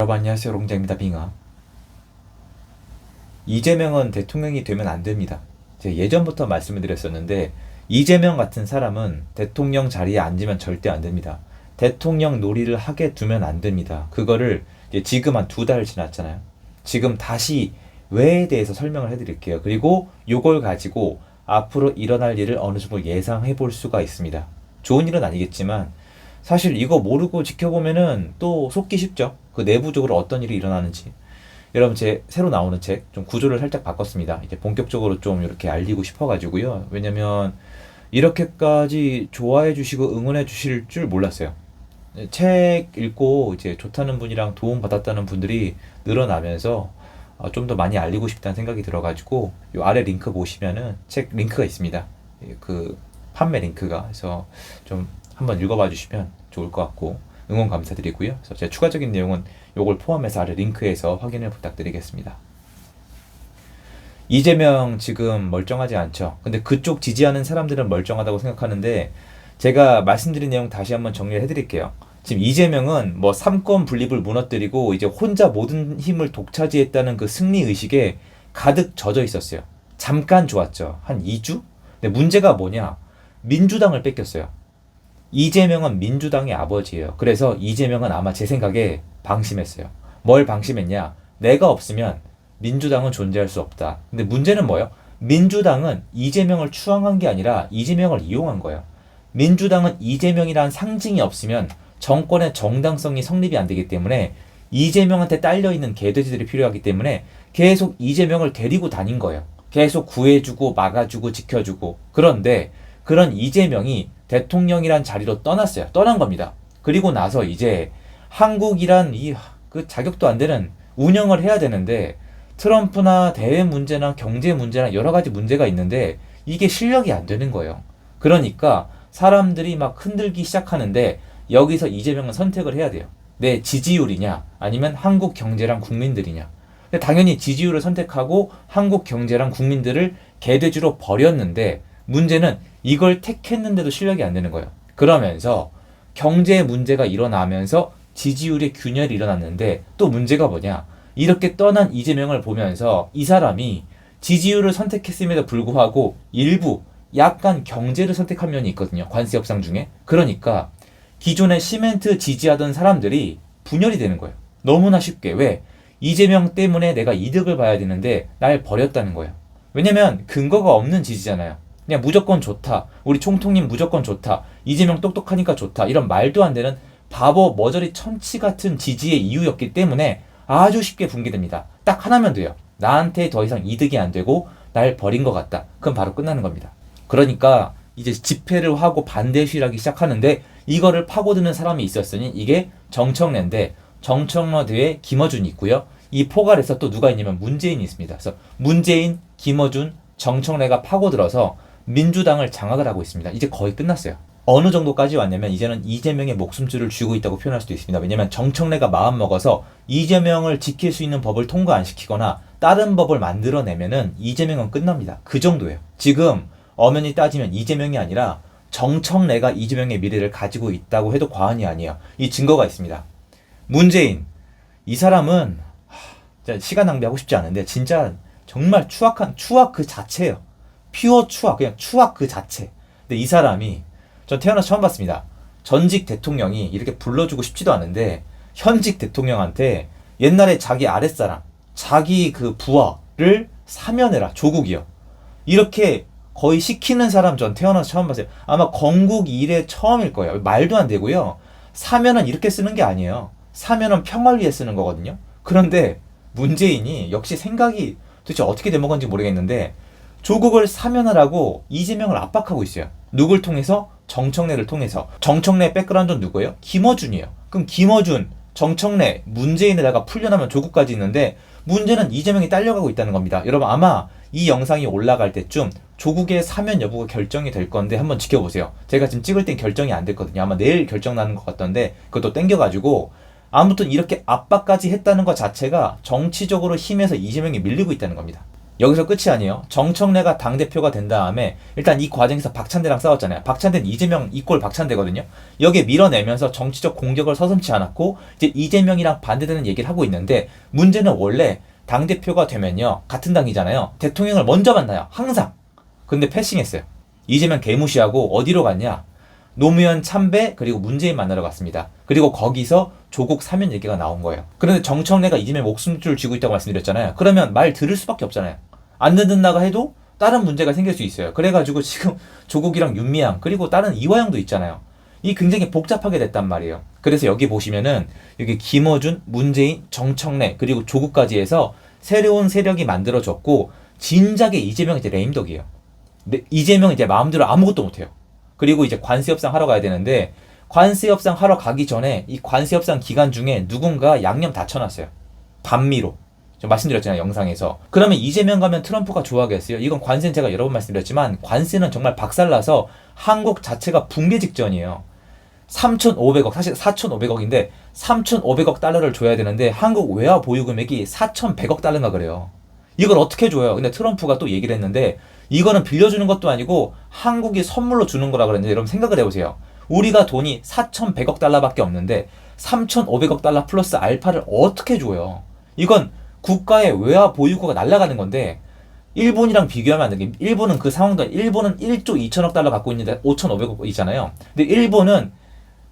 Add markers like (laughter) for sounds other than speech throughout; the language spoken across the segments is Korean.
여러분 안녕하세요. 롱자입니다. 빙하. 이재명은 대통령이 되면 안 됩니다. 제가 예전부터 말씀을 드렸었는데 이재명 같은 사람은 대통령 자리에 앉으면 절대 안 됩니다. 대통령 놀이를 하게 두면 안 됩니다. 그거를 지금 한 두 달 지났잖아요. 지금 다시 왜에 대해서 설명을 해드릴게요. 그리고 요걸 가지고 앞으로 일어날 일을 어느 정도 예상해 볼 수가 있습니다. 좋은 일은 아니겠지만 사실 이거 모르고 지켜보면은 또 속기 쉽죠. 그 내부적으로 어떤 일이 일어나는지. 여러분 제 새로 나오는 책 좀 구조를 살짝 바꿨습니다. 이제 본격적으로 좀 이렇게 알리고 싶어가지고요. 왜냐면 이렇게까지 좋아해 주시고 응원해 주실 줄 몰랐어요. 책 읽고 이제 좋다는 분이랑 도움 받았다는 분들이 늘어나면서 어, 좀더 많이 알리고 싶다는 생각이 들어가지고 요 아래 링크 보시면은 책 링크가 있습니다. 예, 그 판매 링크가 그래서 좀 한번 읽어봐 주시면 좋을 것 같고 응원 감사드리고요. 그래서 제가 추가적인 내용은 요걸 포함해서 아래 링크에서 확인을 부탁드리겠습니다. 이재명 지금 멀쩡하지 않죠. 근데 그쪽 지지하는 사람들은 멀쩡하다고 생각하는데 제가 말씀드린 내용 다시 한번 정리를 해드릴게요. 지금 이재명은 뭐 삼권 분립을 무너뜨리고 이제 혼자 모든 힘을 독차지했다는 그 승리 의식에 가득 젖어 있었어요. 잠깐 좋았죠. 한 2주? 근데 문제가 뭐냐? 민주당을 뺏겼어요. 이재명은 민주당의 아버지예요. 그래서 이재명은 아마 제 생각에 방심했어요. 뭘 방심했냐? 내가 없으면 민주당은 존재할 수 없다. 근데 문제는 뭐예요? 민주당은 이재명을 추앙한 게 아니라 이재명을 이용한 거예요. 민주당은 이재명이라는 상징이 없으면 정권의 정당성이 성립이 안 되기 때문에 이재명한테 딸려 있는 개돼지들이 필요하기 때문에 계속 이재명을 데리고 다닌 거예요. 계속 구해주고 막아주고 지켜주고 그런데 그런 이재명이 대통령이란 자리로 떠났어요. 떠난 겁니다. 그리고 나서 이제 한국이란 이 그 자격도 안 되는 운영을 해야 되는데 트럼프나 대외 문제나 경제 문제나 여러 가지 문제가 있는데 이게 실력이 안 되는 거예요. 그러니까 사람들이 막 흔들기 시작하는데 여기서 이재명은 선택을 해야 돼요. 내 지지율이냐 아니면 한국 경제랑 국민들이냐. 당연히 지지율을 선택하고 한국 경제랑 국민들을 개돼지로 버렸는데 문제는 이걸 택했는데도 실력이 안 되는 거예요. 그러면서 경제 문제가 일어나면서 지지율의 균열이 일어났는데 또 문제가 뭐냐? 이렇게 떠난 이재명을 보면서 이 사람이 지지율을 선택했음에도 불구하고 일부 약간 경제를 선택한 면이 있거든요. 관세 협상 중에. 그러니까 기존에 시멘트 지지하던 사람들이 분열이 되는 거예요. 너무나 쉽게. 왜? 이재명 때문에 내가 이득을 봐야 되는데 날 버렸다는 거예요. 왜냐면 근거가 없는 지지잖아요. 그냥 무조건 좋다. 우리 총통님 무조건 좋다. 이재명 똑똑하니까 좋다. 이런 말도 안 되는 바보 머저리 천치 같은 지지의 이유였기 때문에 아주 쉽게 붕괴됩니다. 딱 하나면 돼요. 나한테 더 이상 이득이 안 되고 날 버린 것 같다. 그럼 바로 끝나는 겁니다. 그러니까 이제 집회를 하고 반대 시위하기 시작하는데 이거를 파고드는 사람이 있었으니 이게 정청래인데 정청래 뒤에 김어준이 있고요. 이 포괄에서 또 누가 있냐면 문재인이 있습니다. 그래서 문재인, 김어준, 정청래가 파고들어서 민주당을 장악을 하고 있습니다. 이제 거의 끝났어요. 어느 정도까지 왔냐면 이제는 이재명의 목숨줄을 쥐고 있다고 표현할 수도 있습니다. 왜냐면 정청래가 마음 먹어서 이재명을 지킬 수 있는 법을 통과 안 시키거나 다른 법을 만들어내면은 이재명은 끝납니다. 그 정도예요. 지금 엄연히 따지면 이재명이 아니라 정청래가 이재명의 미래를 가지고 있다고 해도 과언이 아니에요. 이 증거가 있습니다. 문재인 이 사람은 하, 시간 낭비하고 싶지 않은데 진짜 정말 추악한 추악 그 자체예요. 퓨어 추악 그냥 추악 그 자체. 근데 이 사람이 전 태어나서 처음 봤습니다. 전직 대통령이 이렇게 불러주고 싶지도 않은데 현직 대통령한테 옛날에 자기 아랫사람, 자기 그 부하를 사면해라 조국이요. 이렇게 거의 시키는 사람 전 태어나서 처음 봤어요. 아마 건국 이래 처음일 거예요. 말도 안 되고요. 사면은 이렇게 쓰는 게 아니에요. 사면은 평화를 위해 쓰는 거거든요. 그런데 문재인이 역시 생각이 도대체 어떻게 된 건지 모르겠는데 조국을 사면하라고 이재명을 압박하고 있어요. 누굴 통해서? 정청래를 통해서. 정청래 백그라운드는 누구예요? 김어준이에요. 그럼 김어준, 정청래, 문재인에다가 풀려나면 조국까지 있는데 문제는 이재명이 딸려가고 있다는 겁니다. 여러분 아마 이 영상이 올라갈 때쯤 조국의 사면 여부가 결정이 될 건데 한번 지켜보세요. 제가 지금 찍을 땐 결정이 안 됐거든요. 아마 내일 결정 나는 것 같던데 그것도 땡겨가지고 아무튼 이렇게 압박까지 했다는 것 자체가 정치적으로 힘에서 이재명이 밀리고 있다는 겁니다. 여기서 끝이 아니에요. 정청래가 당대표가 된 다음에 일단 이 과정에서 박찬대랑 싸웠잖아요. 박찬대는 이재명 이꼴 박찬대거든요. 여기에 밀어내면서 정치적 공격을 서슴치 않았고 이제 이재명이랑 반대되는 얘기를 하고 있는데 문제는 원래 당대표가 되면요. 같은 당이잖아요. 대통령을 먼저 만나요. 항상. 근데 패싱했어요. 이재명 개무시하고 어디로 갔냐? 노무현 참배 그리고 문재인 만나러 갔습니다. 그리고 거기서 조국 사면 얘기가 나온 거예요. 그런데 정청래가 이재명 목숨줄 쥐고 있다고 말씀드렸잖아요. 그러면 말 들을 수밖에 없잖아요. 안 듣는다고 해도 다른 문제가 생길 수 있어요. 그래가지고 지금 (laughs) 조국이랑 윤미향 그리고 다른 이화영도 있잖아요. 이 굉장히 복잡하게 됐단 말이에요. 그래서 여기 보시면은 여기 김어준, 문재인, 정청래 그리고 조국까지 해서 새로운 세력이 만들어졌고 진작에 이재명이 이제 레임덕이에요. 이재명 이제 마음대로 아무것도 못해요. 그리고 이제 관세 협상 하러 가야 되는데 관세 협상 하러 가기 전에 이 관세 협상 기간 중에 누군가 양념 다 쳐놨어요. 반미로. 좀 말씀드렸잖아요 영상에서. 그러면 이재명 가면 트럼프가 좋아하겠어요? 이건 관세는 제가 여러 번 말씀드렸지만 관세는 정말 박살나서 한국 자체가 붕괴 직전이에요. 3,500억 사실 4,500억인데 3,500억 달러를 줘야 되는데 한국 외화 보유 금액이 4,100억 달러인가 그래요. 이걸 어떻게 줘요? 근데 트럼프가 또 얘기를 했는데 이거는 빌려주는 것도 아니고 한국이 선물로 주는 거라 그랬는데 여러분 생각을 해보세요 우리가 돈이 4,100억 달러밖에 없는데 3,500억 달러 플러스 알파를 어떻게 줘요 이건 국가의 외화 보유고가 날아가는 건데 일본이랑 비교하면 안 되게 일본은 그 상황도 일본은 1조 2천억 달러 갖고 있는데 5,500억 있잖아요. 근데 일본은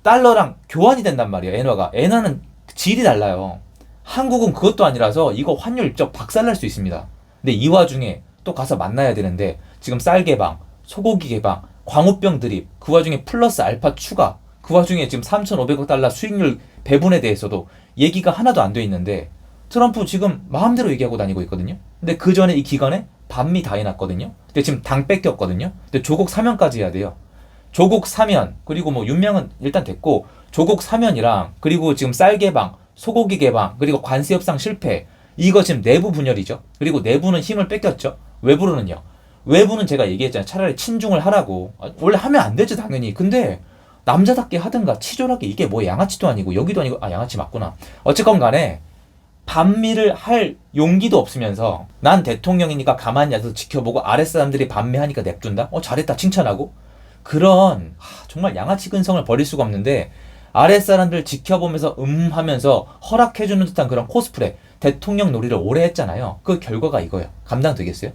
달러랑 교환이 된단 말이에요. 엔화가 엔화는 질이 달라요. 한국은 그것도 아니라서 이거 환율 입적 박살날 수 있습니다. 근데 이 와중에 또 가서 만나야 되는데 지금 쌀 개방, 소고기 개방, 광우병 드립, 그 와중에 플러스 알파 추가, 그 와중에 지금 3,500억 달러 수익률 배분에 대해서도 얘기가 하나도 안 돼 있는데 트럼프 지금 마음대로 얘기하고 다니고 있거든요. 근데 그 전에 이 기간에 반미 다 해놨거든요. 근데 지금 당 뺏겼거든요. 근데 조국 사면까지 해야 돼요. 조국 사면 그리고 뭐 윤명은 일단 됐고 조국 사면이랑 그리고 지금 쌀 개방, 소고기 개방 그리고 관세 협상 실패 이거 지금 내부 분열이죠. 그리고 내부는 힘을 뺏겼죠. 외부로는요. 외부는 제가 얘기했잖아요. 차라리 친중을 하라고. 아, 원래 하면 안 되죠 당연히. 근데 남자답게 하든가 치졸하게 이게 뭐 양아치도 아니고 여기도 아니고 아 양아치 맞구나. 어쨌건 간에 반미를 할 용기도 없으면서 난 대통령이니까 가만히 앉아서 지켜보고 아랫사람들이 반미하니까 냅둔다? 어 잘했다 칭찬하고 그런 하, 정말 양아치 근성을 버릴 수가 없는데 아랫사람들 지켜보면서 음 하면서 허락해주는 듯한 그런 코스프레 대통령 놀이를 오래 했잖아요 그 결과가 이거예요 감당되겠어요?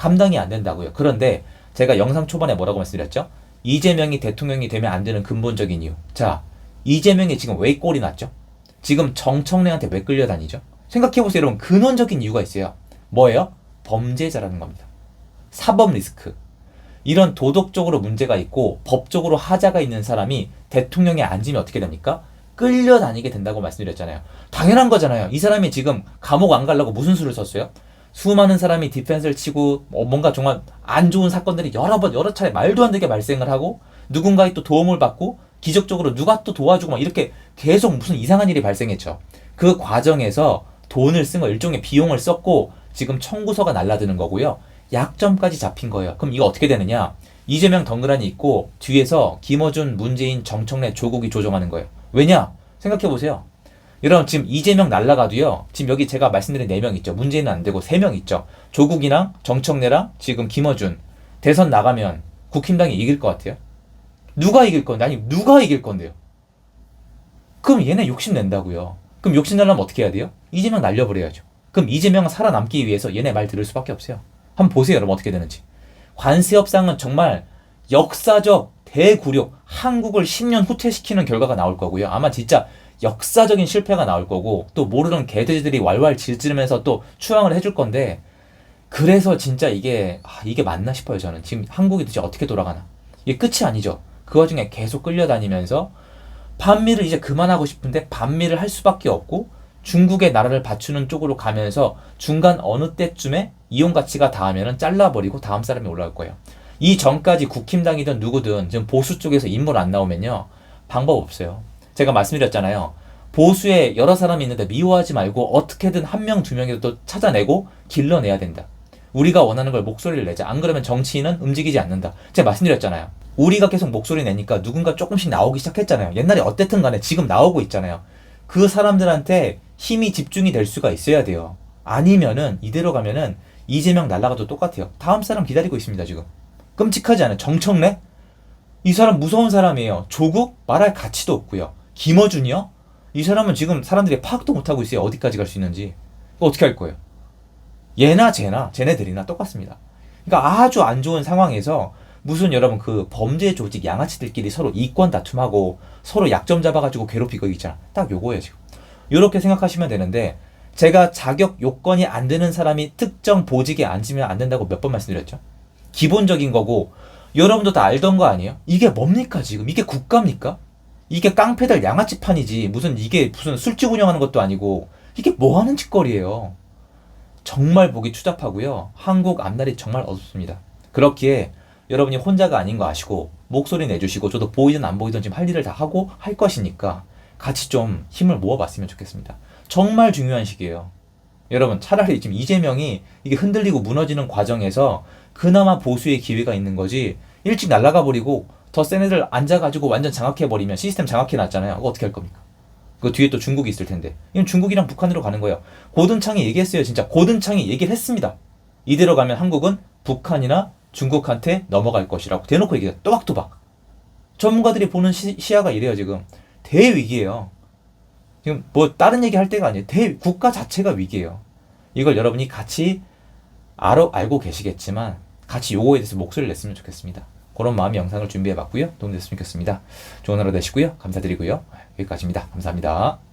감당이 안 된다고요 그런데 제가 영상 초반에 뭐라고 말씀드렸죠? 이재명이 대통령이 되면 안 되는 근본적인 이유 자 이재명이 지금 왜 꼴이 났죠? 지금 정청래한테 왜 끌려다니죠? 생각해보세요, 여러분. 근원적인 이유가 있어요. 뭐예요? 범죄자라는 겁니다. 사법 리스크. 이런 도덕적으로 문제가 있고 법적으로 하자가 있는 사람이 대통령에 앉으면 어떻게 됩니까? 끌려다니게 된다고 말씀드렸잖아요. 당연한 거잖아요. 이 사람이 지금 감옥 안 가려고 무슨 수를 썼어요? 수많은 사람이 디펜스를 치고 뭐 뭔가 정말 안 좋은 사건들이 여러 번 여러 차례 말도 안 되게 발생을 하고 누군가의 또 도움을 받고 기적적으로 누가 또 도와주고 막 이렇게 계속 무슨 이상한 일이 발생했죠. 그 과정에서 돈을 쓴 거, 일종의 비용을 썼고 지금 청구서가 날라드는 거고요. 약점까지 잡힌 거예요. 그럼 이거 어떻게 되느냐? 이재명 덩그라니 있고 뒤에서 김어준, 문재인, 정청래, 조국이 조정하는 거예요. 왜냐? 생각해 보세요. 여러분 지금 이재명 날라가도요. 지금 여기 제가 말씀드린 4명 있죠. 문재인은 안 되고 3명 있죠. 조국이랑 정청래랑 지금 김어준 대선 나가면 국힘당이 이길 것 같아요. 누가 이길 건데? 아니, 누가 이길 건데요? 그럼 얘네 욕심 낸다고요. 그럼 욕심 내려면 어떻게 해야 돼요? 이재명 날려버려야죠. 그럼 이재명은 살아남기 위해서 얘네 말 들을 수밖에 없어요. 한번 보세요, 여러분 어떻게 되는지. 관세 협상은 정말 역사적 대구력, 한국을 10년 후퇴시키는 결과가 나올 거고요. 아마 진짜 역사적인 실패가 나올 거고 또 모르는 개돼지들이 왈왈 질지르면서 또 추앙을 해줄 건데 그래서 진짜 이게 아, 이게 맞나 싶어요 저는 지금 한국이 도대체 어떻게 돌아가나 이게 끝이 아니죠 그 와중에 계속 끌려다니면서 반미를 이제 그만하고 싶은데 반미를 할 수밖에 없고 중국의 나라를 받추는 쪽으로 가면서 중간 어느 때쯤에 이용 가치가 닿으면 잘라버리고 다음 사람이 올라올 거예요. 이 전까지 국힘당이든 누구든 지금 보수 쪽에서 인물 안 나오면요 방법 없어요. 제가 말씀드렸잖아요. 보수에 여러 사람이 있는데 미워하지 말고 어떻게든 한 명 두 명이라도 찾아내고 길러내야 된다. 우리가 원하는 걸 목소리를 내자. 안 그러면 정치인은 움직이지 않는다. 제가 말씀드렸잖아요. 우리가 계속 목소리 내니까 누군가 조금씩 나오기 시작했잖아요. 옛날에 어땠든 간에 지금 나오고 있잖아요. 그 사람들한테 힘이 집중이 될 수가 있어야 돼요. 아니면은 이대로 가면은 이재명 날라가도 똑같아요. 다음 사람 기다리고 있습니다, 지금. 끔찍하지 않아요? 정청래? 이 사람 무서운 사람이에요. 조국? 말할 가치도 없고요. 김어준이요? 이 사람은 지금 사람들이 파악도 못하고 있어요. 어디까지 갈 수 있는지. 어떻게 할 거예요? 얘나 쟤나, 쟤네들이나 똑같습니다. 그러니까 아주 안 좋은 상황에서 무슨 여러분 그 범죄 조직 양아치들끼리 서로 이권 다툼하고 서로 약점 잡아가지고 괴롭히고 있잖아. 딱 요거예요, 지금. 요렇게 생각하시면 되는데 제가 자격 요건이 안 되는 사람이 특정 보직에 앉으면 안 된다고 몇 번 말씀드렸죠. 기본적인 거고 여러분도 다 알던 거 아니에요? 이게 뭡니까 지금? 이게 국가입니까? 이게 깡패들 양아치판이지 무슨 이게 무슨 술집 운영하는 것도 아니고 이게 뭐 하는 짓거리예요? 정말 보기 추잡하고요. 한국 앞날이 정말 어둡습니다. 그렇기에 여러분이 혼자가 아닌 거 아시고 목소리 내주시고 저도 보이든 안 보이든 지금 할 일을 다 하고 할 것이니까 같이 좀 힘을 모아봤으면 좋겠습니다. 정말 중요한 시기예요. 여러분 차라리 지금 이재명이 이게 흔들리고 무너지는 과정에서 그나마 보수의 기회가 있는 거지 일찍 날아가 버리고 더 센 애들 앉아가지고 완전 장악해 버리면 시스템 장악해 놨잖아요. 그거 어떻게 할 겁니까? 그 뒤에 또 중국이 있을 텐데 이건 중국이랑 북한으로 가는 거예요. 고든창이 얘기했어요. 진짜 고든창이 얘기를 했습니다. 이대로 가면 한국은 북한이나 중국한테 넘어갈 것이라고 대놓고 얘기해요. 또박또박. 전문가들이 보는 시, 시야가 이래요 지금. 대위기예요. 지금 뭐 다른 얘기 할 때가 아니에요. 대 국가 자체가 위기예요. 이걸 여러분이 같이 알아, 알고 계시겠지만 같이 요거에 대해서 목소리를 냈으면 좋겠습니다. 그런 마음의 영상을 준비해 봤고요. 도움 됐으면 좋겠습니다. 좋은 하루 되시고요. 감사드리고요. 여기까지입니다. 감사합니다.